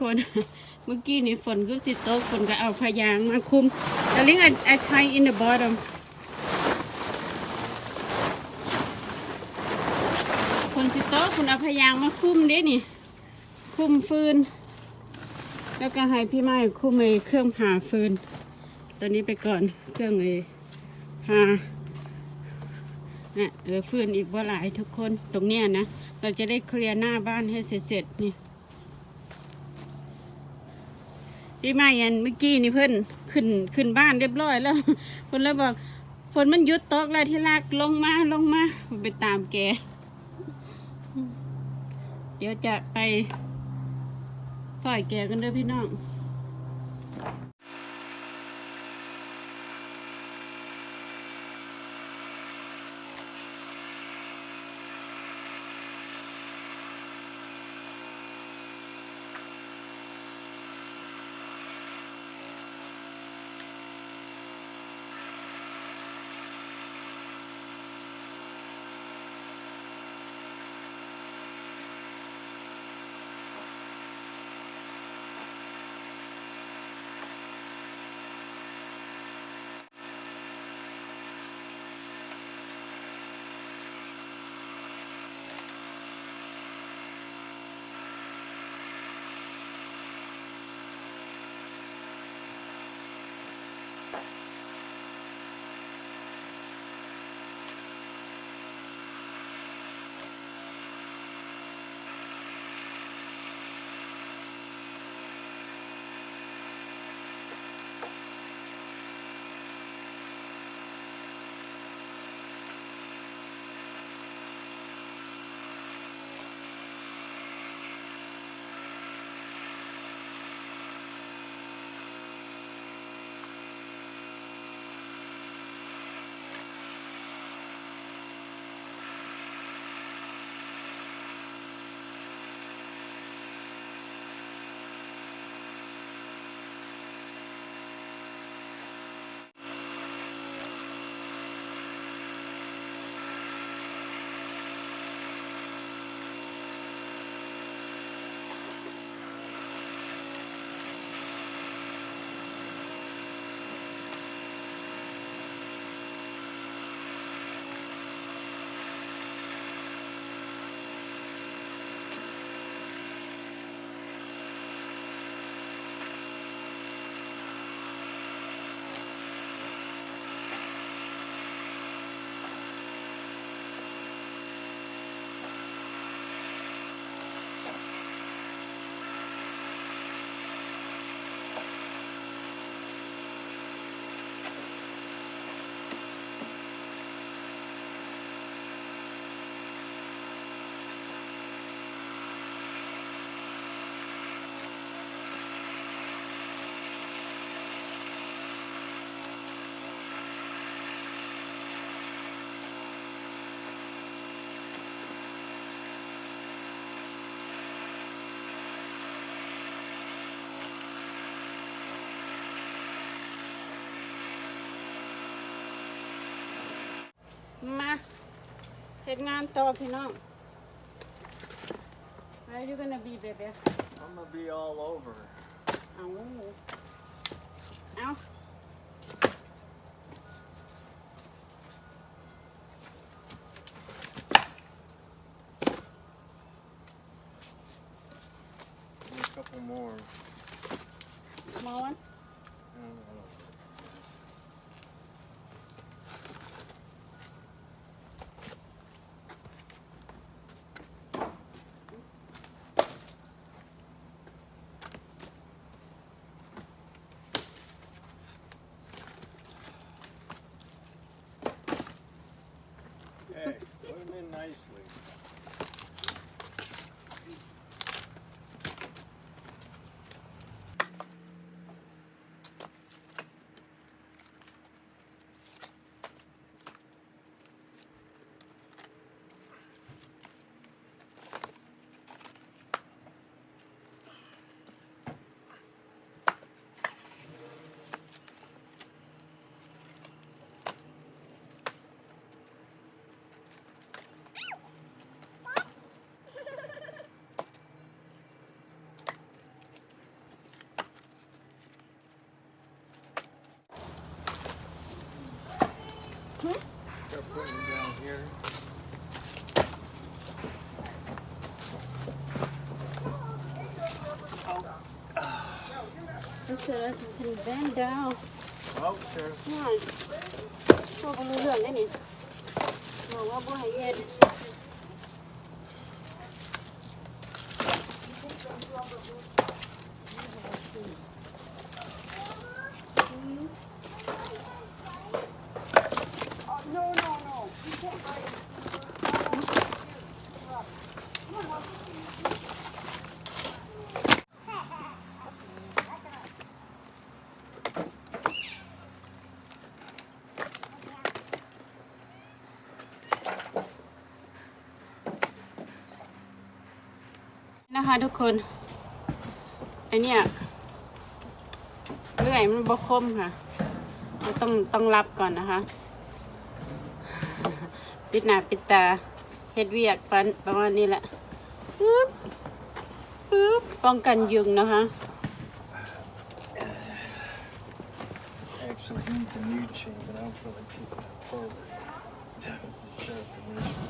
คน เมื่อกี้นี่ฝนก็สิโตกฝนก็เอาพยางมาคุม The link I, I tie in the bottom ฝนสิโตกฝนเอาพยางมาคุมเด้นี่ คุมฟืน แล้วก็ให้พี่ไม้คุมไอ้เครื่องผ่าฟืน ตัวนี้ไปก่อนเครื่องไอ้ผ่าน่ะเออฟืนอีกบ่หลายทุกคนตรงเนี้ยนะ เราจะได้เคลียร์หน้าบ้านให้เสร็จๆนี่ พี่มายันเมื่อกี้นี่เพิ่นขึ้นขึ้นบ้านเรียบร้อยแล้วเพิ่นเลยบอกฝนมันยุดตกแล้วที่ลากลงมาลงมาไปตามแก เดี๋ยวจะไปซอยแกกันด้วยพี่น้อง เหตุงานต่อพี่น้อง Where are you gonna be baby I'm gonna be all over. เอาเอา nicely. putting down here. Just so that you can bend down. Okay. ง่ายพวกรู้เรื่องได้นี่บอกว่าบ่ให้เย็น นะคะทุกคนไอเนี่ยเลื่อยมันบกคมค่ะเราต้องต้องรับก่อนนะคะ ปิดหน้าปิดตาเฮ็ดเวียกปันประมาณนี้แหละปึ๊บปึ๊บป้องกันยุงนะคะ Actually, need the new chain, but I don't feel like taking it apart. It's a sharp condition.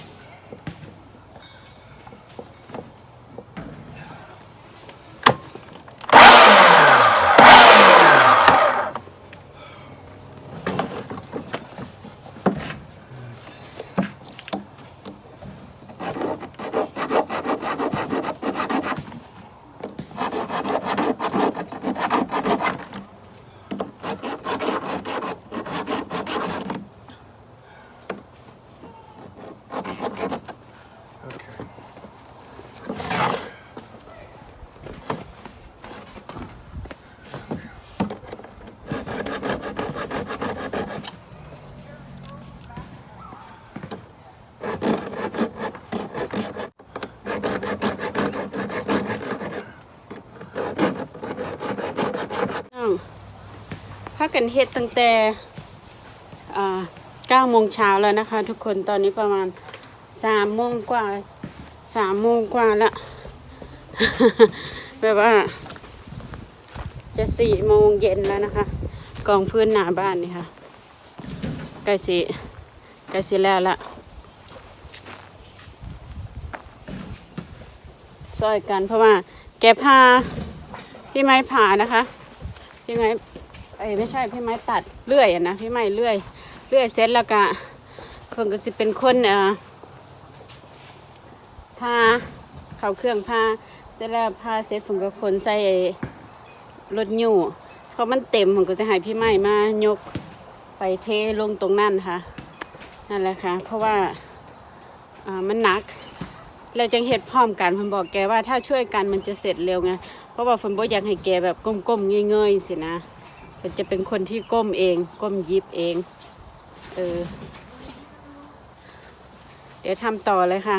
กันเฮ็ดตั้งแต่อ่าเก้าโมงเช้าแล้วนะคะ ทุกคนตอนนี้ประมาณสามโมงกว่าสามโมงกว่าละแบบว่า จะสี่โมงเย็นแล้วนะคะ กองพื้นหน้าบ้านนี่ค่ะใกล้สิใกล้สิแล้วละช่วยกันเพราะว่า แกพาพี่ไม้ผ่านะคะ พี่ไม้ เอ้ยไม่ใช่พี่ไม้ตัดเลื่อยอะนะพี่ไม้เลื่อยเลื่อยเสร็จแล้วก็เพิ่นก็สิเป็นคนเอ่อพาเข้าเครื่องพาเสร็จแล้วพาเสร็จผมก็คนใส่รถยูเพราะมันเต็มผมก็จะให้พี่ไม้มายกไปเทลงตรงนั่นค่ะนั่นแหละค่ะ เพราะว่าอ่ามันหนักเราจังเฮ็ดพร้อมกันผมบอกแกว่าถ้าช่วยกันมันจะเสร็จเร็วไงเพราะว่าฝนบ่อยากให้แกแบบก้มๆเงยๆสินะ ก็จะเป็นคนที่ก้มเอง ก้มยิบเอง เออ เดี๋ยวทำต่อเลยค่ะ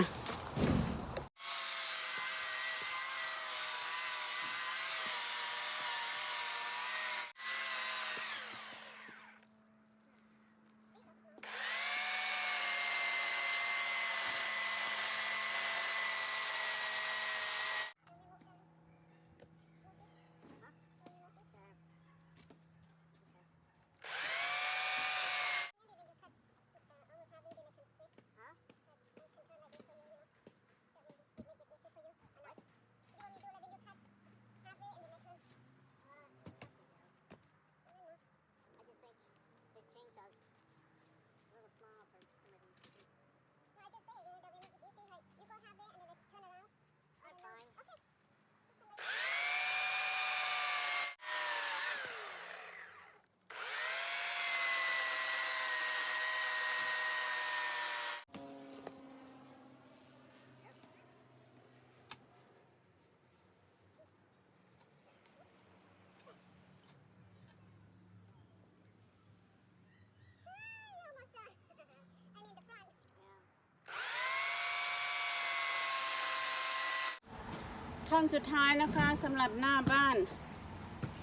ท่อนสุดท้ายนะคะสำหรับหน้าบ้าน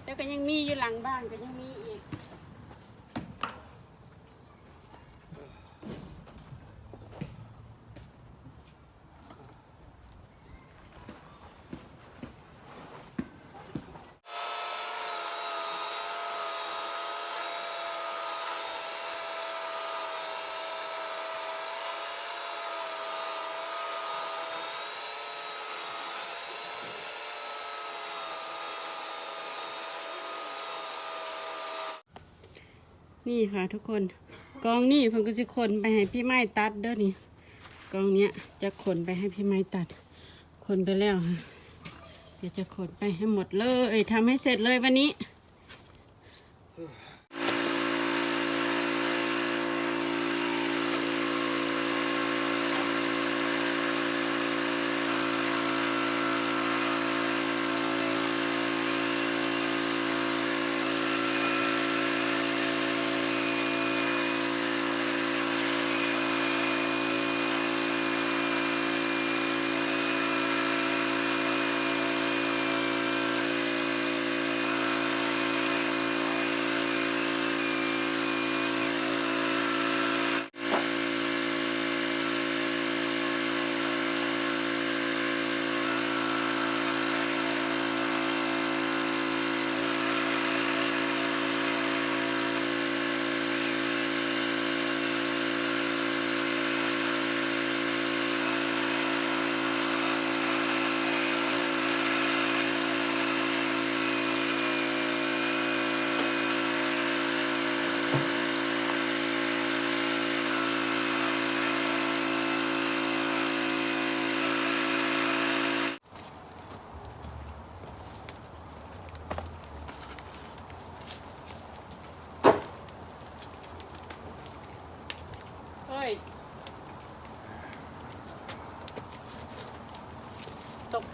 แล้วก็ยังมีอยู่หลังบ้านก็ยังมีอีก นี่ค่ะทุกคนกองนี่เพิ่นก็สิขนไปให้พี่ไม้ตัดเด้อนี่กองเนี้ยจะขนไปให้พี่ไม้ตัดขนไปแล้วค่ะเดี๋ยวจะขนไปให้หมดเลยทำให้เสร็จเลยวันนี้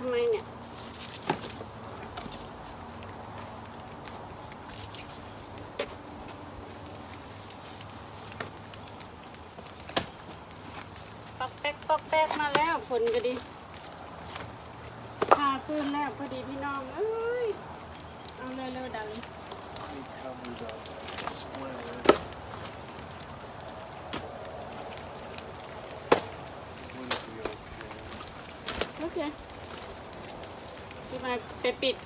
ำไมเนี่ยปอกแป๊กปอกแป๊กมาแล้วฝนก็ดีพาฟื้นแล้วพอดีพี่น้องเอ้ย เอาเร็วๆดัง He covered up the splinter. Would be okay. โอเคพี่มาไปปิด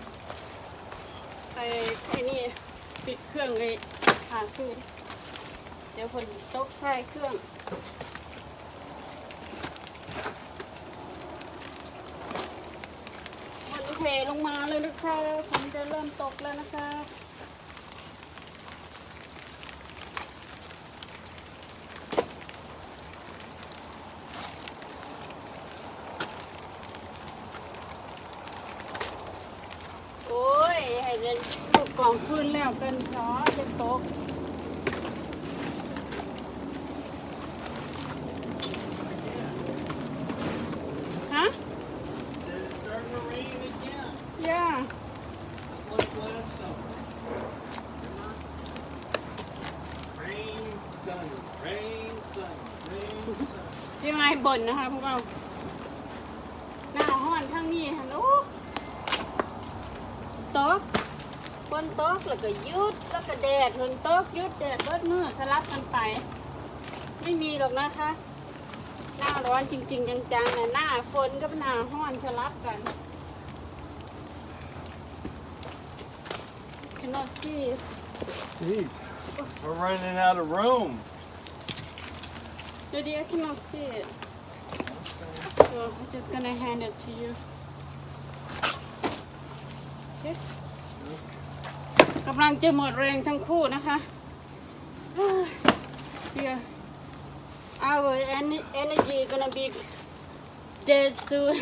ไปไอ้นี่ ปิดเครื่องเลยหาคืน เดี๋ยวคนตกใส่เครื่อง มันเทลงมา เลยนะคะฝนจะเริ่มตกแล้วนะคะโอ้ยให้เงินถูกกองขึ้นแล้วเป็นเพราะจะตก sun. พี่ไม้บ่นนะคะพวกเราหน้าห้อนทั้งนี้ฮัลโหลตกฝนตกแล้วก็ยุดแล้วก็แดดฝนตกยุดแดดเบิดมือสลับกันไป ไม่มีหรอกนะคะ หน้าร้อนจริง ๆ จังๆนะหน้าฝนกับหน้าห้อนสลับกัน cannot see Jeez, we're running out of room. Daddy I cannot see it so I'm just gonna hand it to you okay กำลังจะหมดแรงทั้งคู่นะคะ yeah our en- energy gonna be dead soon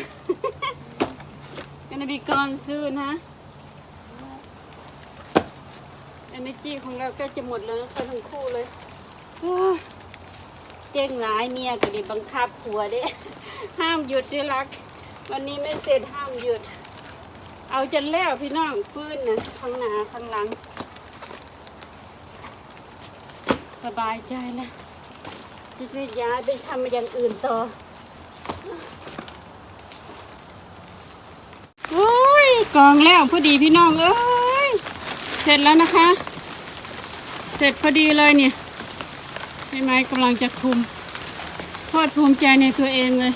gonna be gone soon ฮ Energy ของเราก็จะหมดแล้วนะคะทั้งคู่เลยโอ้ยเก่งหลายเมียก็ดีบังคับผัวเด้ห้ามหยุดที่รัก วันนี้ไม่เสร็จห้ามหยุด เอาจนแล้วพี่น้องฟื้นนะข้างหน้าข้างหลัง สบายใจแล้วจะได้ย้ายไปทำอย่างอื่นต่อโอ้ยกองแล้วพอดีพี่น้องเอ้ยเสร็จแล้วนะคะ เสร็จพอดีเลยเนี่ยพี่ไม้กำลังจะคุมโคตรภูมิใจในตัวเองเลย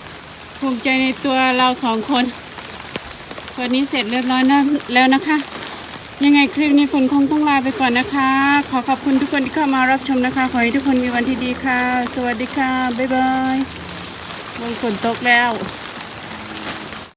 ภูมิใจในตัวเราสองคนวันนี้เสร็จเรียบร้อยนะแล้วนะคะ ยังไงคลิปนี้ฝนคงต้องลาไปก่อนนะคะ ขอขอบคุณทุกคนที่เข้ามารับชมนะคะ ขอให้ทุกคนมีวันที่ดีค่ะ สวัสดีค่ะ บ๊ายบายบนฝนตกแล้ว